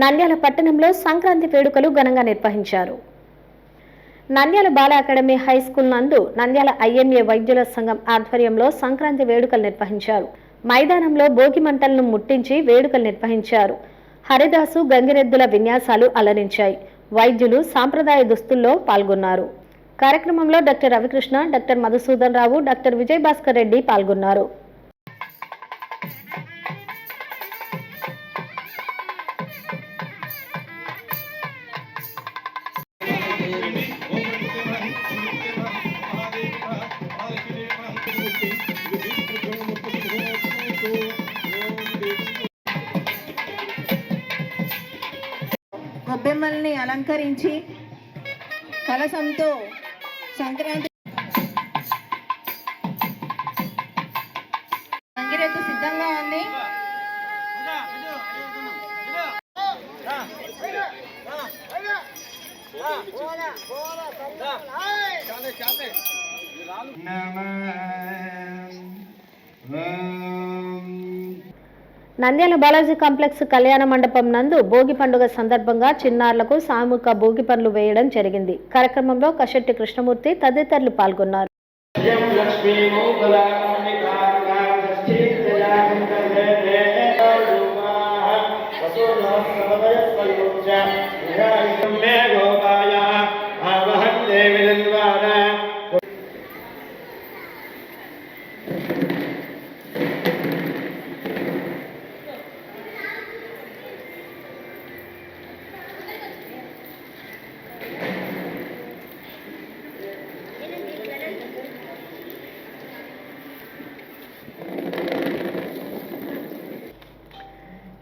నంద్యాల పట్టణంలో సంక్రాంతి వేడుకలు ఘనంగా నిర్వహించారు. Nandyala Bala academy high school నందు నంద్యాల ఐఎంఏ వైద్యుల సంఘం ఆధ్వర్యంలో సంక్రాంతి వేడుకలు నిర్వహించారు. మైదానంలో భోగి మంటలను ముట్టించి వేడుకలు నిర్వహించారు. హరిదాసు గంగిరెద్దుల విన్యాసాలు అలరించాయి. వైద్యులు సాంప్రదాయ దుస్తుల్లో పాల్గొన్నారు. కార్యక్రమంలో doctor Ravikrishna doctor Madhusudhan Rao doctor Vijayabhaskar Reddy పాల్గొన్నారు. గొబ్బెమ్మల్ని అలంకరించి కలసంతో సంక్రాంతి గంగిరెద్దు సిద్ధంగా ఉంది నంద్యాల బాలాజీ కాంప్లెక్స్ కళ్యాణ మండపం నందు భోగి పండుగ సందర్భంగా చిన్నారులకు సామూహిక భోగి పనులు వేయడం జరిగింది కార్యక్రమంలో కశెట్టి కృష్ణమూర్తి తదితరులు పాల్గొన్నారు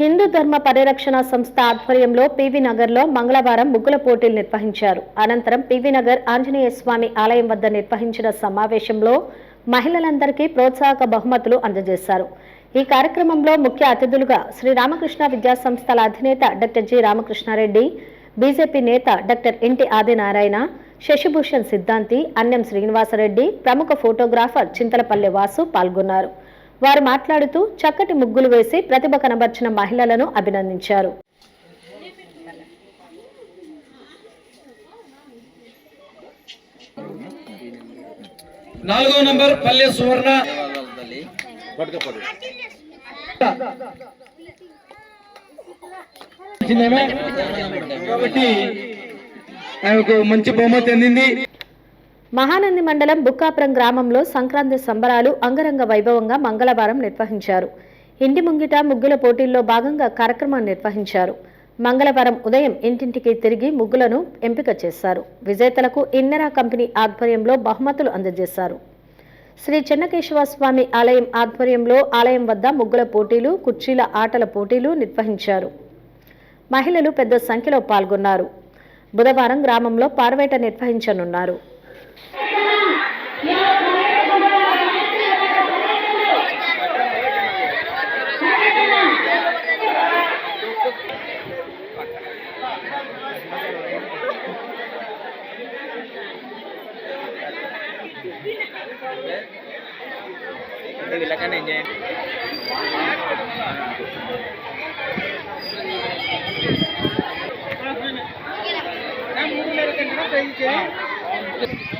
హిందూ ధర్మ పరిరక్షణ సంస్థ ఆధ్వర్యంలో పివి నగర్లో మంగళవారం ముగ్గుల పోటీలు నిర్వహించారు. అనంతరం పివి నగర్ ఆంజనేయ స్వామి ఆలయం వద్ద నిర్వహించిన సమావేశంలో మహిళలందరికీ ప్రోత్సాహక బహుమతులు అందజేశారు. ఈ కార్యక్రమంలో ముఖ్య అతిథులుగా శ్రీ రామకృష్ణ విద్యా సంస్థల అధినేత డాక్టర్ జి రామకృష్ణారెడ్డి బీజేపీ నేత doctor N T Adinarayana Sashibhushan Siddhanti Anyam Srinivasareddy ప్రముఖ ఫోటోగ్రాఫర్ చింతలపల్లె వాసు పాల్గొన్నారు. వారు మాట్లాడుతూ చక్కటి ముగ్గులు వేసి ప్రతిభ కనబర్చిన మహిళలను అభినందించారు. నాలుగో నంబర్ పల్లె సువర్ణ? కాబట్టి ఆమెకు మంచి బహుమతి అందింది. మహానంది మండలం బుక్కాపురం గ్రామంలో సంక్రాంతి సంబరాలు అంగరంగ వైభవంగా మంగళవారం నిర్వహించారు. ఇంటి ముంగిట ముగ్గుల పోటీల్లో భాగంగా కార్యక్రమం నిర్వహించారు. మంగళవారం ఉదయం ఇంటింటికి తిరిగి ముగ్గులను ఎంపిక చేశారు. విజేతలకు ఇన్నెరా కంపెనీ ఆధ్వర్యంలో బహుమతులు అందజేశారు. శ్రీ చెన్నకేశవ స్వామి ఆలయం ఆధ్వర్యంలో ఆలయం వద్ద ముగ్గుల పోటీలు కుర్చీల ఆటల పోటీలు నిర్వహించారు. మహిళలు పెద్ద సంఖ్యలో పాల్గొన్నారు. బుధవారం గ్రామంలో పార్వేట నిర్వహించనున్నారు. Silakan Thank you.